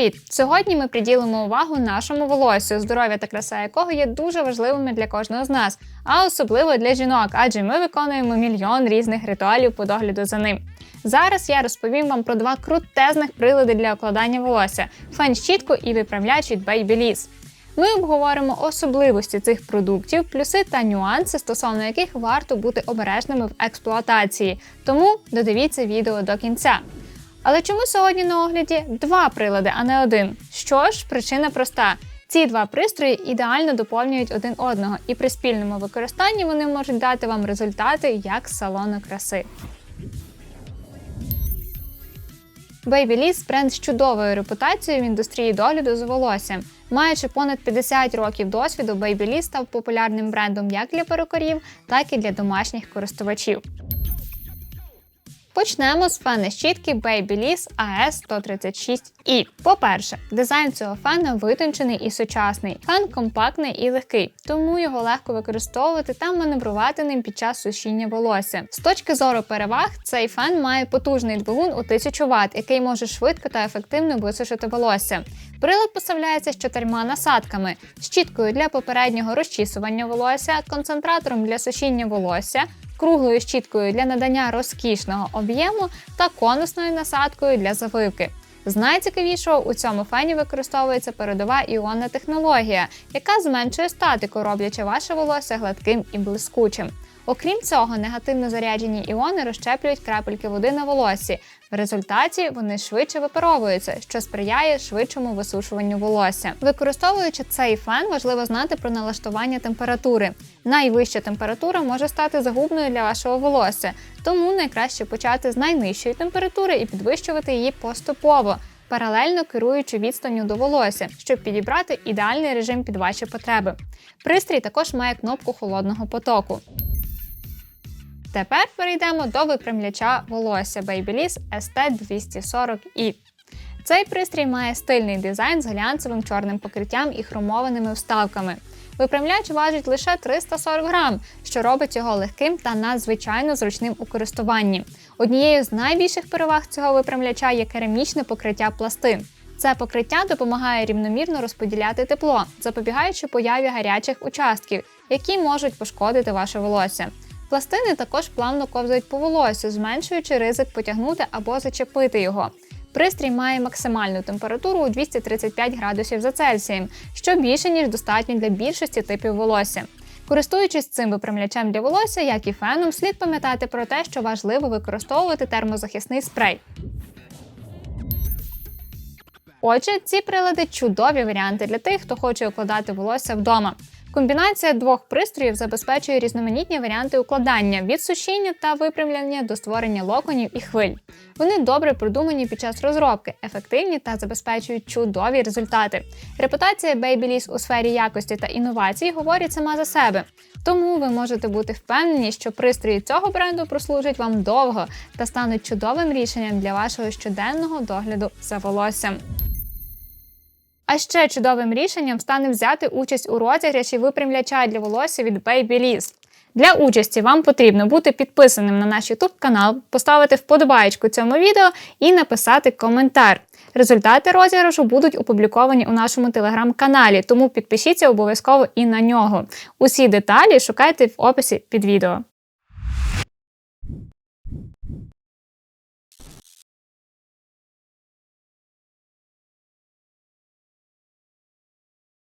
Привіт! Сьогодні ми приділимо увагу нашому волосю, здоров'я та краса якого є дуже важливими для кожного з нас, а особливо для жінок, адже ми виконуємо мільйон різних ритуалів по догляду за ним. Зараз я розповім вам про два крутезних прилади для укладання волосся фен-щітку і виправляч від Babyliss. Ми обговоримо особливості цих продуктів, плюси та нюанси, стосовно яких варто бути обережними в експлуатації. Тому додивіться відео до кінця. Але чому сьогодні на огляді два прилади, а не один? Що ж, причина проста. Ці два пристрої ідеально доповнюють один одного, і при спільному використанні вони можуть дати вам результати як салону краси. Babyliss – бренд з чудовою репутацією в індустрії догляду за волоссям. Маючи понад 50 років досвіду, Babyliss став популярним брендом як для перукарів, так і для домашніх користувачів. Почнемо з фена щітки Babyliss AS136i. По-перше, дизайн цього фена витончений і сучасний. Фен компактний і легкий, тому його легко використовувати та маневрувати ним під час сушіння волосся. З точки зору переваг, цей фен має потужний двигун у 1000 Вт, який може швидко та ефективно висушити волосся. Прилад поставляється з чотирма насадками: щіткою для попереднього розчісування волосся, концентратором для сушіння волосся круглою щіткою для надання розкішного об'єму та конусною насадкою для завивки. З найцікавішого у цьому фені використовується передова іонна технологія, яка зменшує статику, роблячи ваше волосся гладким і блискучим. Окрім цього, негативно заряджені іони розщеплюють крапельки води на волоссі. В результаті вони швидше випаровуються, що сприяє швидшому висушуванню волосся. Використовуючи цей фен, важливо знати про налаштування температури. Найвища температура може стати загубною для вашого волосся, тому найкраще почати з найнижчої температури і підвищувати її поступово. Паралельно керуючи відстанню до волосся, щоб підібрати ідеальний режим під ваші потреби. Пристрій також має кнопку холодного потоку. Тепер перейдемо до випрямляча волосся Babyliss ST240i. Цей пристрій має стильний дизайн з глянцевим чорним покриттям і хромованими вставками. Випрямляч важить лише 340 грам, що робить його легким та надзвичайно зручним у користуванні. Однією з найбільших переваг цього випрямляча є керамічне покриття пластин. Це покриття допомагає рівномірно розподіляти тепло, запобігаючи появі гарячих участків, які можуть пошкодити ваше волосся. Пластини також плавно ковзають по волосю, зменшуючи ризик потягнути або зачепити його. Пристрій має максимальну температуру у 235 градусів за Цельсієм, що більше ніж достатньо для більшості типів волосся. Користуючись цим випрямлячем для волосся, як і феном, слід пам'ятати про те, що важливо використовувати термозахисний спрей. Отже, ці прилади чудові варіанти для тих, хто хоче укладати волосся вдома. Комбінація двох пристроїв забезпечує різноманітні варіанти укладання від сушіння та випрямлення до створення локонів і хвиль. Вони добре продумані під час розробки, ефективні та забезпечують чудові результати. Репутація Babyliss у сфері якості та інновацій говорить сама за себе. Тому ви можете бути впевнені, що пристрої цього бренду прослужать вам довго та стануть чудовим рішенням для вашого щоденного догляду за волоссям. А ще чудовим рішенням стане взяти участь у розіграші випрямляча для волосся від Babyliss. Для участі вам потрібно бути підписаним на наш YouTube канал, поставити вподобайку цьому відео і написати коментар. Результати розіграшу будуть опубліковані у нашому телеграм-каналі, тому підпишіться обов'язково і на нього. Усі деталі шукайте в описі під відео.